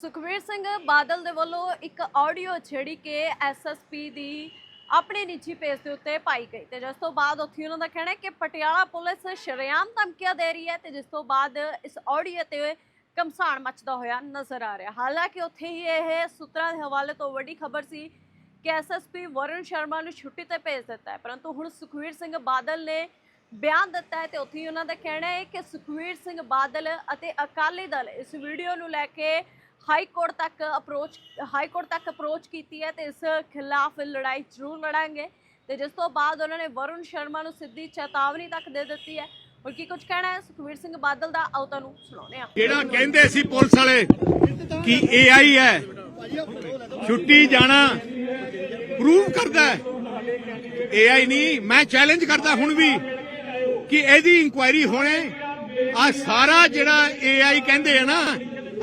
ਸੁਖਵੀਰ ਸਿੰਘ ਬਾਦਲ ਦੇ ਵੱਲੋਂ ਇੱਕ ਆਡੀਓ ਛੇੜੀ ਕੇ ਐਸਐਸਪੀ ਦੀ ਆਪਣੇ ਨਿੱਜੀ ਪੇਜ ਦੇ ਉੱਤੇ ਪਾਈ ਗਈ ਤੇ ਜਿਸ ਤੋਂ ਬਾਅਦ ਉੱਥੇ ਉਹਨਾਂ ਦਾ ਕਹਿਣਾ ਹੈ ਕਿ ਪਟਿਆਲਾ ਪੁਲਿਸ ਸ਼ਰੇਆਮ ਧਮਕੀਆਂ ਦੇ ਰਹੀ ਹੈ ਤੇ ਜਿਸ ਤੋਂ ਬਾਅਦ ਇਸ ਆਡੀਓ ਤੇ ਕਮਸਾਨ ਮਚਦਾ ਹੋਇਆ ਨਜ਼ਰ ਆ ਰਿਹਾ। ਹਾਲਾਂਕਿ ਉੱਥੇ ਹੀ ਇਹ ਸੂਤਰਾਂ ਦੇ ਹਵਾਲੇ ਤੋਂ ਵੱਡੀ ਖਬਰ ਸੀ ਕਿ ਐਸਐਸਪੀ ਵਰੁਣ ਸ਼ਰਮਾ ਨੂੰ ਛੁੱਟੀ ਤੇ ਭੇਜ ਦਿੱਤਾ ਹੈ। ਪਰੰਤੂ ਹੁਣ ਸੁਖਵੀਰ ਸਿੰਘ ਬਾਦਲ ਨੇ ਬਿਆਨ ਦਿੱਤਾ ਹੈ ਤੇ ਉੱਥੇ ਹੀ ਉਹਨਾਂ ਦਾ ਕਹਿਣਾ ਹੈ ਕਿ ਸੁਖਵੀਰ ਸਿੰਘ ਬਾਦਲ ਅਤੇ ਅਕਾਲੀ ਦਲ ਇਸ ਵੀਡੀਓ ਨੂੰ ਲੈ ਕੇ ਹਾਈ ਕੋਰਟ ਤੱਕ ਅਪਰੋਚ ਹਾਈ ਕੋਰਟ ਤੱਕ ਅਪਰੋਚ ਕੀਤੀ ਹੈ ਤੇ ਇਸ ਖਿਲਾਫ ਲੜਾਈ ਜ਼ਰੂਰ ਲੜਾਂਗੇ। ਤੇ ਜਿਸ ਤੋਂ ਬਾਅਦ ਉਹਨਾਂ ਨੇ ਵਰੁਣ ਸ਼ਰਮਾ ਨੂੰ ਸਿੱਧੀ ਚੇਤਾਵਨੀ ਤੱਕ ਦੇ ਦਿੱਤੀ ਹੈ। ਔਰ ਕੀ ਕੁਝ ਕਹਿਣਾ ਹੈ? ਸੁਖਵੀਰ ਸਿੰਘ ਬਾਦਲ ਦਾ ਆਓ ਤੁਹਾਨੂੰ ਸੁਣਾਉਂਦੇ ਹਾਂ। ਜਿਹੜਾ ਕਹਿੰਦੇ ਸੀ ਪੁਲਿਸ ਵਾਲੇ ਕਿ ਏਆਈ ਹੈ, ਛੁੱਟੀ ਜਾਣਾ ਪ੍ਰੂਵ ਕਰਦਾ ਏਆਈ ਨਹੀਂ, ਮੈਂ ਚੈਲੰਜ ਕਰਦਾ ਹੁਣ ਵੀ ਕਿ ਇਹਦੀ ਇਨਕੁਆਇਰੀ ਹੋਣੇ ਆ ਸਾਰਾ ਜਿਹੜਾ ਏਆਈ ਕਹਿੰਦੇ ਆ ਨਾ,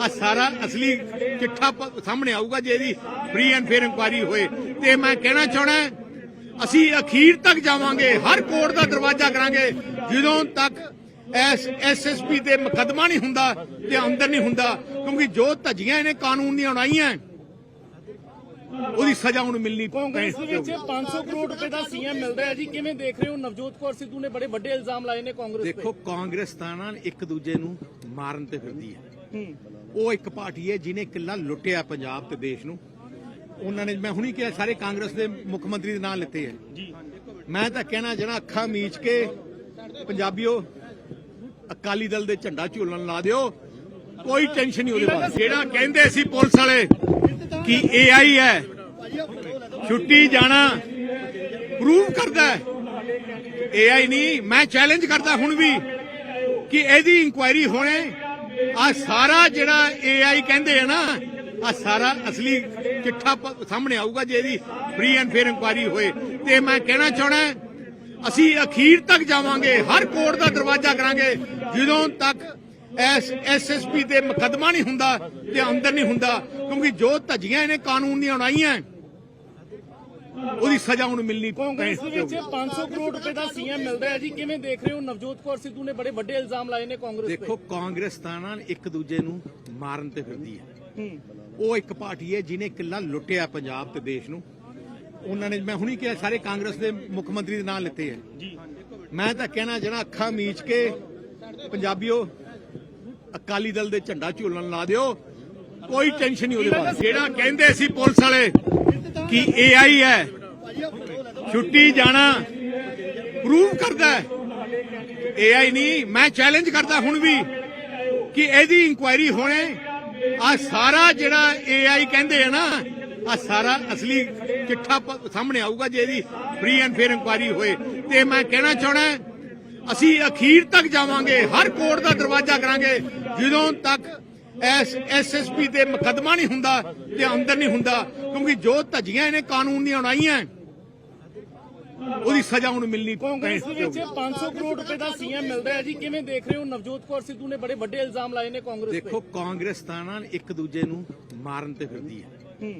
ਆ ਸਾਰਾ ਅਸਲੀ ਚਿੱਠਾ ਸਾਹਮਣੇ ਆਊਗਾ ਜੇ ਇਹਦੀ ਫ੍ਰੀ ਐਂਡ ਫੇਅਰ ਇਨਕੁਆਇਰੀ ਹੋਏ। ਤੇ ਮੈਂ ਕਹਿਣਾ ਚਾਹਣਾ ਅਸੀਂ ਅਖੀਰ ਤੱਕ ਜਾਵਾਂਗੇ, ਹਰ ਕੋਰਟ ਦਾ ਦਰਵਾਜ਼ਾ ਕਰਾਂਗੇ, ਜਦੋਂ ਤੱਕ ਐਸ ਐਸਐਸਪੀ ਤੇ ਮੁਕੱਦਮਾ ਨਹੀਂ ਹੁੰਦਾ ਤੇ ਅੰਦਰ ਨਹੀਂ ਹੁੰਦਾ, ਕਿਉਂਕਿ ਜੋ ਧੱਜੀਆਂ ਇਹਨੇ ਕਾਨੂੰਨ ਦੀਆਂ ਉਣਾਈਆਂ ਉਹਦੀ ਸਜ਼ਾ ਉਹਨੂੰ ਮਿਲਣੀ ਕਾਂਗਰਸ ਦੇ ਵਿੱਚ ਪਊਗੀ 500 ਕਰੋੜ ਰੁਪਏ ਦਾ ਸੀਐਮ ਮਿਲ ਰਿਹਾ ਜੀ। ਕਿਵੇਂ ਦੇਖ ਰਹੇ ਹੋ? ਨਵਜੋਤ ਕੌਰ ਸਿੱਧੂ ਨੇ ਬੜੇ ਵੱਡੇ ਇਲਜ਼ਾਮ ਲਾਏ ਨੇ ਕਾਂਗਰਸ ਤੇ। ਦੇਖੋ ਕਾਂਗਰਸ ਤਾਂ ਨਾ ਇੱਕ ਦੂਜੇ ਨੂੰ ਮਾਰਨ ਤੇ ਫਿਰਦੀ ਹੈ। ਉਹ ਇੱਕ ਪਾਰਟੀ ਹੈ ਜਿਹਨੇ ਕਿੱਲਾ ਲੁੱਟਿਆ ਪੰਜਾਬ ਤੇ ਦੇਸ਼ ਨੂੰ। ਉਹਨਾਂ ਨੇ ਮੈਂ ਹੁਣੀ ਕਿਹਾ ਸਾਰੇ ਕਾਂਗਰਸ ਦੇ ਮੁੱਖ ਮੰਤਰੀ ਦੇ ਨਾਂ ਲਿੱਤੇ ਹੈ। ਮੈਂ ਤਾਂ ਕਹਿਣਾ ਜਿਹੜਾ ਅੱਖਾਂ ਮੀਚ ਕੇ ਪੰਜਾਬੀਓ ਅਕਾਲੀ ਦਲ ਦੇ ਝੰਡਾ ਝੂਲਣ ਲਾ ਦਿਓ। ਕੋਈ ਟੈਨਸ਼ਨ ਨਹੀਂ ਉਹਦੇ ਬਾਰੇ। ਜਿਹੜਾ ਕਹਿੰਦੇ ਸੀ ਪੁਲਿਸ ਵਾਲੇ ਕਿ ਏਆਈ ਹੈ, ਛੁੱਟੀ ਜਾਣਾ ਪ੍ਰੂਵ ਕਰਦਾ ਏਆਈ ਨਹੀਂ, ਮੈਂ ਚੈਲੰਜ ਕਰਦਾ ਹੁਣ ਵੀ ਕਿ ਇਹਦੀ ਇਨਕੁਆਇਰੀ ਹੋਣੇ। ਆ ਸਾਰਾ ਜਿਹੜਾ ਏਆਈ ਕਹਿੰਦੇ ਆ ਨਾ ਆ ਸਾਰਾ ਅਸਲੀ ਚਿੱਠਾ ਸਾਹਮਣੇ ਆਊਗਾ ਜੇ ਇਹਦੀ ਫ੍ਰੀ ਐਂਡ ਫੇਅਰ ਇਨਕੁਆਇਰੀ ਹੋਏ। ਤੇ ਮੈਂ ਕਹਿਣਾ ਚਾਹਣਾ ਅਸੀਂ ਅਖੀਰ ਤੱਕ ਜਾਵਾਂਗੇ, ਹਰ ਕੋਰਟ ਦਾ ਦਰਵਾਜ਼ਾ ਕਰਾਂਗੇ, ਜਦੋਂ ਤੱਕ ਐਸ ਐਸਐਸਪੀ ਤੇ ਮੁਕੱਦਮਾ ਨਹੀਂ ਹੁੰਦਾ ਤੇ ਅੰਦਰ ਨਹੀਂ ਹੁੰਦਾ ਕਿਉਂਕਿ ਜੋ ਧੱਜੀਆਂ ਇਹਨੇ ਕਾਨੂੰਨ ਦੀਆਂ ਉਣਾਈਆਂ ਉਹਦੀ ਸਜ਼ਾ ਉਹਨੂੰ ਮਿਲਣੀ ਕਾਂਗਰਸ ਦੇ ਵਿੱਚ ਪਊਗੀ 500 ਕਰੋੜ ਰੁਪਏ ਦਾ ਸੀਐਮ ਮਿਲ ਰਿਹਾ ਹੈ ਜੀ। ਕਿਵੇਂ ਦੇਖ ਰਹੇ ਹੋ? ਨਵਜੋਤ ਕੌਰ ਸਿੱਧੂ ਨੇ ਬੜੇ ਵੱਡੇ ਇਲਜ਼ਾਮ ਲਾਏ ਨੇ ਕਾਂਗਰਸ ਤੇ। ਦੇਖੋ ਕਾਂਗਰਸ ਤਾਂ ਨਾ ਇੱਕ ਦੂਜੇ ਨੂੰ ਮਾਰਨ ਤੇ ਫਿਰਦੀ ਹੈ। ਉਹ ਇੱਕ ਪਾਰਟੀ ਹੈ ਜਿਹਨੇ ਕਿੱਲਾ ਲੁੱਟਿਆ ਪੰਜਾਬ ਤੇ ਦੇਸ਼ ਨੂੰ। ਉਹਨਾਂ ਨੇ ਮੈਂ ਹੁਣੀ ਕਿਹਾ ਸਾਰੇ ਕਾਂਗਰਸ ਦੇ ਮੁੱਖ ਮੰਤਰੀ ਦੇ ਨਾਂ ਲਿੱਤੇ ਹੈ। ਮੈਂ ਤਾਂ ਕਹਿਣਾ ਜਿਹੜਾ ਅੱਖਾਂ ਮੀਚ ਕੇ ਪੰਜਾਬੀਓ ਅਕਾਲੀ ਦਲ ਦੇ ਝੰਡਾ ਝੂਲਣ ਲਾ ਦਿਓ, ਕੋਈ ਟੈਨਸ਼ਨ ਨਹੀਂ ਉਹਦੇ ਬਾਰੇ। ਜਿਹੜਾ ਕਹਿੰਦੇ ਸੀ ਪੁਲਿਸ ਵਾਲੇ ਕਿ ਏਆਈ ਹੈ, ਛੁੱਟੀ ਜਾਣਾ ਪ੍ਰੂਵ ਕਰਦਾ ਏਆਈ ਨਹੀਂ, ਮੈਂ ਚੈਲੰਜ ਕਰਦਾ ਹੁਣ ਵੀ ਕਿ ਇਹਦੀ ਇਨਕੁਆਇਰੀ ਹੋਣੇ। ਆ ਸਾਰਾ ਜਿਹੜਾ ਏਆਈ ਕਹਿੰਦੇ ਆ ਨਾ ਆ ਸਾਰਾ ਅਸਲੀ ਚਿੱਠਾ ਸਾਹਮਣੇ ਆਊਗਾ ਜੇ ਇਹਦੀ ਫ੍ਰੀ ਐਂਡ ਫੇਅਰ ਇਨਕੁਆਇਰੀ ਹੋਏ। ਤੇ ਮੈਂ ਕਹਿਣਾ ਚਾਹਣਾ ਅਸੀਂ ਅਖੀਰ ਤੱਕ ਜਾਵਾਂਗੇ ਹਰ ਕੋਰਟ ਦਾ ਦਰਵਾਜ਼ਾ ਕਰਾਂਗੇ। ਜਦੋਂ ਤੱਕ ਐਸ ਐਸਐਸਪੀ ਤੇ ਮੁਕੱਦਮਾ ਨਹੀਂ ਹੁੰਦਾ ਤੇ ਅੰਦਰ ਨਹੀਂ ਹੁੰਦਾ ਕਿਉਂਕਿ ਜੋ ਧੱਜੀਆਂ ਇਹਨੇ ਕਾਨੂੰਨ ਦੀਆਂ ਉਣਾਈਆਂ ਉਹਦੀ ਸਜ਼ਾ ਉਹਨੂੰ ਮਿਲਣੀ ਕਾਂਗਰਸ ਦੇ ਵਿੱਚ ਪਊਗੀ 500 ਕਰੋੜ ਰੁਪਏ ਦਾ ਸੀਐਮ ਮਿਲ ਰਿਹਾ ਜੀ। ਕਿਵੇਂ ਦੇਖ ਰਹੇ ਹੋ? ਨਵਜੋਤ ਕੌਰ ਸਿੱਧੂ ਨੇ ਬੜੇ ਵੱਡੇ ਇਲਜ਼ਾਮ ਲਾਏ ਨੇ ਕਾਂਗਰਸ ਤੇ। ਦੇਖੋ ਕਾਂਗਰਸ ਤਾਂ ਨਾ ਇੱਕ ਦੂਜੇ ਨੂੰ ਮਾਰਨ ਤੇ ਫਿਰਦੀ ਹੈ।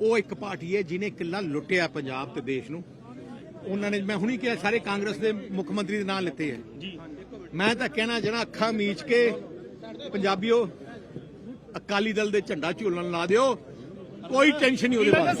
ਉਹ ਇੱਕ ਪਾਰਟੀ ਹੈ ਜਿਹਨੇ ਕਿੱਲਾ ਲੁੱਟਿਆ ਪੰਜਾਬ ਤੇ ਦੇਸ਼ ਨੂੰ। ਉਹਨਾਂ ਨੇ ਮੈਂ ਹੁਣੀ ਕਿਹਾ ਸਾਰੇ ਕਾਂਗਰਸ ਦੇ ਮੁੱਖ ਮੰਤਰੀ ਦੇ ਨਾਂ ਲਿੱਤੇ ਹੈ ਮੈਂ ਤਾਂ ਕਹਿਣਾ ਜਿਹੜਾ ਅੱਖਾਂ ਮੀਚ ਕੇ ਪੰਜਾਬੀਓ ਅਕਾਲੀ ਦਲ ਦੇ ਝੰਡਾ ਝੂਲਣ ਲਾ ਦਿਓ ਕੋਈ ਟੈਨਸ਼ਨ ਨਹੀਂ ਉਹਦੇ ਬਾਰੇ।